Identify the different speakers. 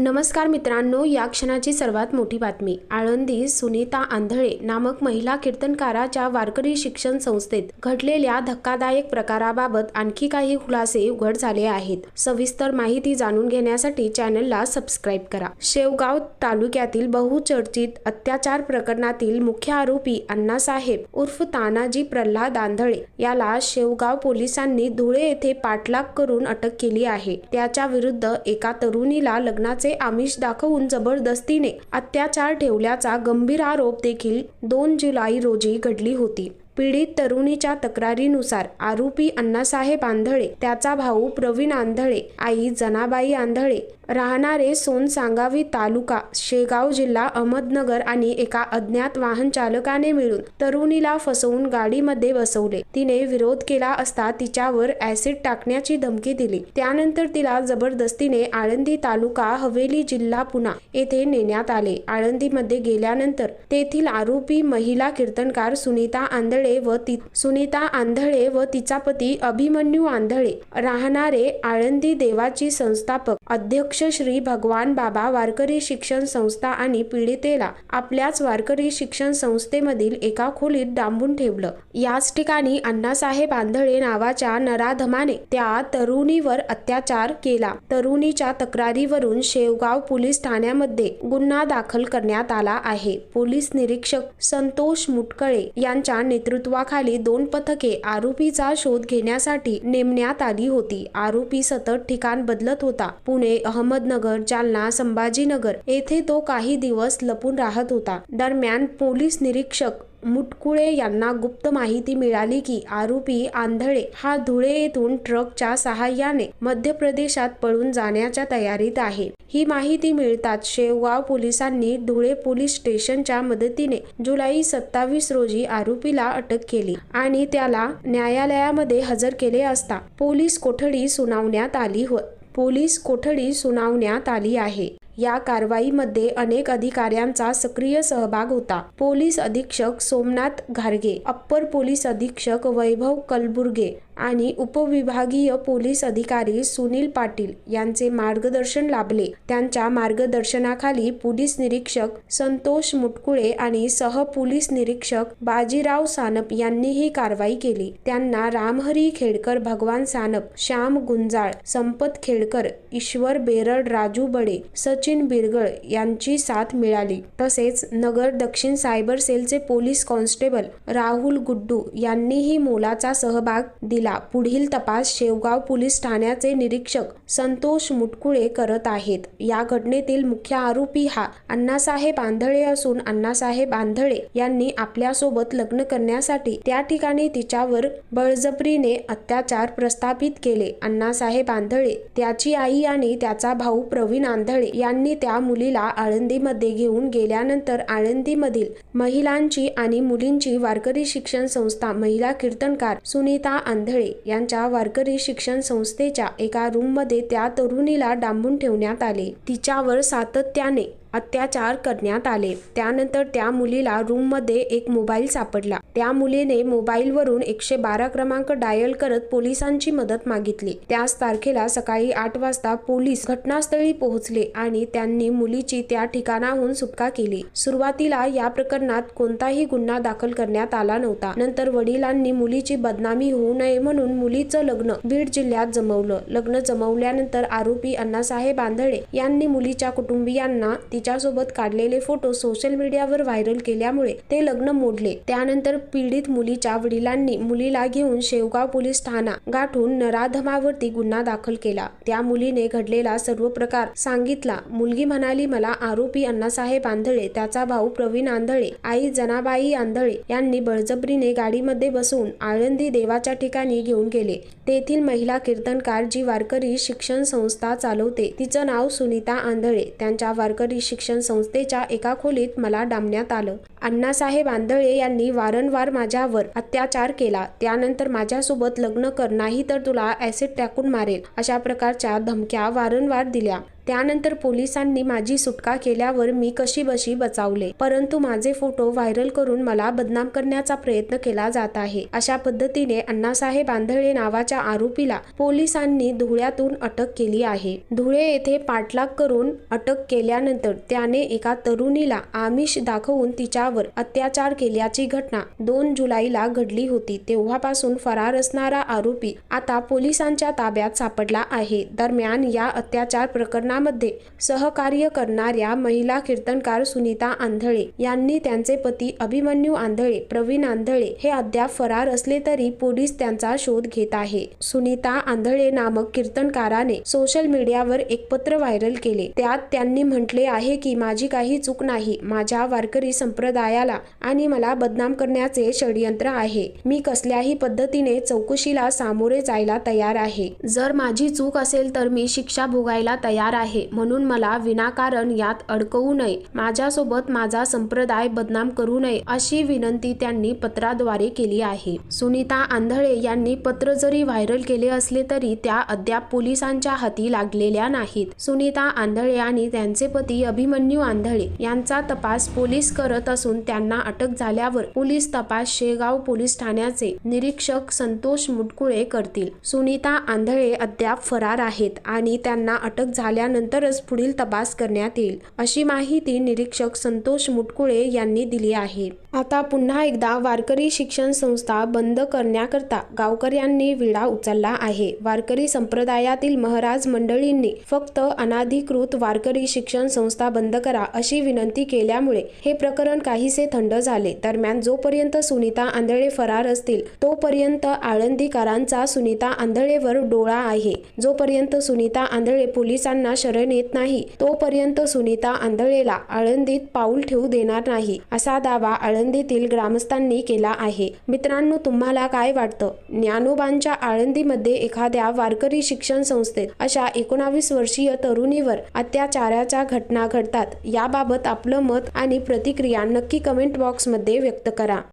Speaker 1: नमस्कार मित्रांनो या क्षणाची सर्वात मोठी बातमी. आळंदी सुनीता आंधळे नामक महिला कीर्तनकाराच्या वारकरी शिक्षण संस्थेत घडलेल्या धक्कादायक प्रकाराबाबत आणखी काही खुलासे उघड झाले आहेत. सविस्तर माहिती जाणून घेण्यासाठी चॅनलला सबस्क्राईब करा. शेवगाव तालुक्यातील बहुचर्चित अत्याचार प्रकरणातील मुख्य आरोपी अण्णासाहेब उर्फ तानाजी प्रल्हाद आंधळे याला शेवगाव पोलिसांनी धुळे येथे पाठलाग करून अटक केली आहे. त्याच्या विरुद्ध एका तरुणीला लग्नाचे आमिष दाखवून जबरदस्तीने अत्याचार ठेवल्याचा गंभीर आरोप देखील दोन जुलै रोजी घडली होती. पीडित तरुणीच्या तक्रारीनुसार आरोपी अण्णासाहेब आंधळे त्याचा भाऊ प्रवीण आंधळे आई जनाबाई आंधळे. राहणारे सोनसांगावी तालुका शेगाव जिल्हा अहमदनगर आणि एका अज्ञात वाहन चालकाने मिळून तरुणीला फसवून गाडीमध्ये बसवले. तिने विरोध केला असता तिच्यावर ऍसिड टाकण्याची धमकी दिली. त्यानंतर तिला जबरदस्तीने आळंदी तालुका हवेली जिल्हा पुणा येथे नेण्यात आले. आळंदीमध्ये गेल्यानंतर तेथील आरोपी महिला कीर्तनकार सुनीता आंधळे व ती सुनीता आंधळे व तिचा पती अभिमन्यू आंधळे राहणारे आळंदी देवाची संस्थापक अध्यक्ष श्री भगवान बाबा वारकरी शिक्षण संस्था आणि पीडितेला आपल्याच वारकरी शिक्षण संस्थेमधील एका खोलीत डांबून ठेवलं. याच ठिकाणी अण्णासाहेब आंधळे नावाच्या नराधमाने त्या तरुणीवर अत्याचार केला. तरुणीच्या तक्रारीवरून शेवगाव पोलीस ठाण्यामध्ये गुन्हा दाखल करण्यात आला आहे. पोलीस निरीक्षक संतोष मुटकळे यांच्या नेतृत्व नेतृत्वाखाली दोन पथके आरोपीचा शोध घेण्यासाठी नेमण्यात आली होती. आरोपी सतत ठिकाण बदलत होता. पुणे अहमदनगर जालना संभाजीनगर येथे तो काही दिवस लपून राहत होता. दरम्यान पोलीस निरीक्षक मुटकुळे यांना गुप्त माहिती मिळाली की आरोपी आंधळे हा धुळे येथून ट्रकच्या सहाय्याने मध्य प्रदेशात पळून जाण्याच्या तयारीत आहे. ही माहिती मिळताच शेवगाव पोलिसांनी धुळे पोलीस स्टेशनच्या मदतीने जुलै सत्तावीस रोजी आरोपीला अटक केली आणि त्याला न्यायालयामध्ये हजर केले असता पोलीस कोठडी सुनावण्यात आली हो पोलीस कोठडी सुनावण्यात आली आहे. या कारवाईमध्ये अनेक अधिकाऱ्यांचा सक्रिय सहभाग होता. पोलीस अधीक्षक सोमनाथ घारगे अप्पर पोलीस अधीक्षक वैभव कलबुर्गे आणि उपविभागीय पोलीस अधिकारी सुनील पाटील यांचे मार्गदर्शन लाभले. त्यांच्या मार्गदर्शनाखाली पोलीस निरीक्षक संतोष मुटकुळे आणि सह पोलीस निरीक्षक बाजीराव सानप यांनी ही कारवाई केली. त्यांना रामहरी खेडकर भगवान सानप श्याम गुंजाळ संपत खेडकर ईश्वर बेरड राजू बडे सचिन बिरगळ यांची साथ मिळाली. तसेच नगर दक्षिण सायबर सेलचे पोलीस कॉन्स्टेबल राहुल गुड्डू यांनीही मोलाचा सहभाग दिला. पुढील तपास शेवगाव पोलीस ठाण्याचे निरीक्षक संतोष मुटकुळे करत आहेत. या घटनेतील मुख्य आरोपी हा अण्णासाहेब आंधळे असून अण्णासाहेब आंधळे यांनी आपल्यासोबत लग्न करण्यासाठी त्या ठिकाणी तिच्यावर बळजबरीने अत्याचार प्रस्थापित केले. अण्णासाहेब आंधळे त्याची आई आणि त्याचा भाऊ प्रवीण आंधळे यांनी त्या मुलीला आळंदीमध्ये घेऊन गेल्यानंतर आळंदीमधील महिलांची आणि मुलींची वारकरी शिक्षण संस्था महिला कीर्तनकार सुनीता आंधळे यांच्या वारकरी शिक्षण संस्थेच्या एका रूममध्ये त्या तरुणीला डांबून ठेवण्यात आले. तिच्यावर सातत्याने अत्याचार करण्यात आले. त्यानंतर त्या मुलीला रूममध्ये एक मोबाईल सापडला. त्या मुलीने मोबाईलवरून एकशे बारा क्रमांक डायल करत पोलिसांची मदत मागितली. त्याच तारखेला सकाळी आठ वाजता पोलीस घटनास्थळी पोहोचले आणि त्यांनी मुलीची त्या ठिकाणाहून सुटका केली. सुरुवातीला या प्रकरणात कोणताही गुन्हा दाखल करण्यात आला नव्हता. नंतर वडिलांनी मुलीची बदनामी होऊ नये म्हणून मुलीचं लग्न बीड जिल्ह्यात जमवलं. लग्न जमवल्यानंतर आरोपी अण्णासाहेब आंधळे यांनी मुलीच्या कुटुंबियांना तिच्यासोबत काढलेले फोटो सोशल मीडियावर व्हायरल केल्यामुळे ते लग्न मोडले. त्यानंतर पीडित मुलीच्या वडिलांनी मुलीला घेऊन शेवगाव पोलीस ठाणा गाठून नराधमावरती गुन्हा दाखल केला. त्या मुलीने घडलेला सर्व प्रकार सांगितला. मुलगी म्हणाली मला आरोपी अण्णासाहेब आंधळे त्याचा भाऊ प्रवीण आंधळे आई जनाबाई आंधळे यांनी बळजबरीने गाडीमध्ये बसवून आळंदी देवाच्या ठिकाणी घेऊन गेले. तेथील महिला कीर्तनकार जी वारकरी शिक्षण संस्था चालवते तिचं नाव सुनीता आंधळे. त्यांच्या वारकरी शिक्षण संस्थेच्या एका खोलीत मला डांबण्यात आलं. अण्णासाहेब आंधळे यांनी वारंवार माझ्यावर अत्याचार केला. त्यानंतर माझ्यासोबत लग्न कर नाही तर तुला ऍसिड टाकून मारेल अशा प्रकारच्या धमक्या वारंवार दिल्या. त्यानंतर पोलिसांनी माझी सुटका केल्यावर मी कशी बशी बचावले? परंतु माझे फोटो व्हायरल करून मला बदनाम करण्याचा प्रयत्न केला जात आहे. अशा पद्धतीने अण्णासाहेब आंधळे नावाच्या आरोपीला पोलिसांनी धुळ्यातून अटक केली आहे. धुळे येथे पाठलाग करून अटक केल्यानंतर त्याने एका तरुणीला आमिष दाखवून तिच्यावर अत्याचार केल्याची घटना दोन जुलैला घडली होती. तेव्हापासून फरार असणारा आरोपी आता पोलिसांच्या ताब्यात सापडला आहे. दरम्यान या अत्याचार यामध्ये सहकार्य करणाऱ्या महिला कीर्तनकार सुनीता आंधळे यांनी त्यांचे पती अभिमन्यू आंधळे प्रवीण आंधळे हे अद्याप फरार असले तरी पोलीस त्यांचा शोध घेत आहे. सुनीता आंधळे नामक कीर्तनकाराने सोशल मीडियावर एक पत्र व्हायरल केले. त्यात त्यांनी म्हटले आहे की माझी काही चूक नाही. माझ्या वारकरी संप्रदायाला आणि मला बदनाम करण्याचे षडयंत्र आहे. मी कसल्याही पद्धतीने चौकशीला सामोरे जायला तयार आहे. जर माझी चूक असेल तर मी शिक्षा भोगायला तयार आहे. म्हणून मला विनाकारण यात अडकवू नये. माझ्यासोबत माझा संप्रदाय बदनाम करू नये अशी विनंती त्यांनी पत्राद्वारे केली आहे. सुनीता आंधळे यांनी पत्र जरी व्हायरल केले असले तरी त्या अद्याप पोलिसांच्या हाती लागलेल्या नाहीत. सुनीता आंधळे आणि त्यांचे पती अभिमन्यू आंधळे यांचा तपास पोलीस करत असून त्यांना अटक झाल्यावर पोलीस तपास शेगाव पोलीस ठाण्याचे निरीक्षक संतोष मुटकुळे करतील. सुनीता आंधळे अद्याप फरार आहेत आणि त्यांना अटक झाल्या झाल्यानंतरच पुढील तपास करण्यात येईल अशी माहिती निरीक्षक संतोष मुटकुळे यांनी दिली आहे. आता पुन्हा एकदा वारकरी शिक्षण संस्था बंद करण्याकरता गावकऱ्यांनी विडा उचलला आहे. वारकरी संप्रदायातील महाराज मंडळींनी फक्त अनाधिकृत वारकरी शिक्षण संस्था बंद करा अशी विनंती केल्यामुळे हे प्रकरण काहीसे थंड झाले. दरम्यान जोपर्यंत सुनीता आंधळे फरार असतील तोपर्यंत आळंदीकरांचा सुनीता आंधळेवर डोळा आहे. जोपर्यंत सुनीता आंधळे पोलिसांना शरण येत नाही तोपर्यंत सुनीता आंधळेला आळंदीत पाऊल ठेवू देणार नाही असा दावा आळंदीतील ग्रामस्थांनी केला आहे. मित्रांनो तुम्हाला काय वाटतं? ज्ञानोबांच्या आळंदीमध्ये एखाद्या वारकरी शिक्षण संस्थेत अशा एकोणावीस वर्षीय तरुणीवर अत्याचाराच्या घटना घडतात याबाबत आपलं मत आणि प्रतिक्रिया नक्की कमेंट बॉक्समध्ये व्यक्त करा.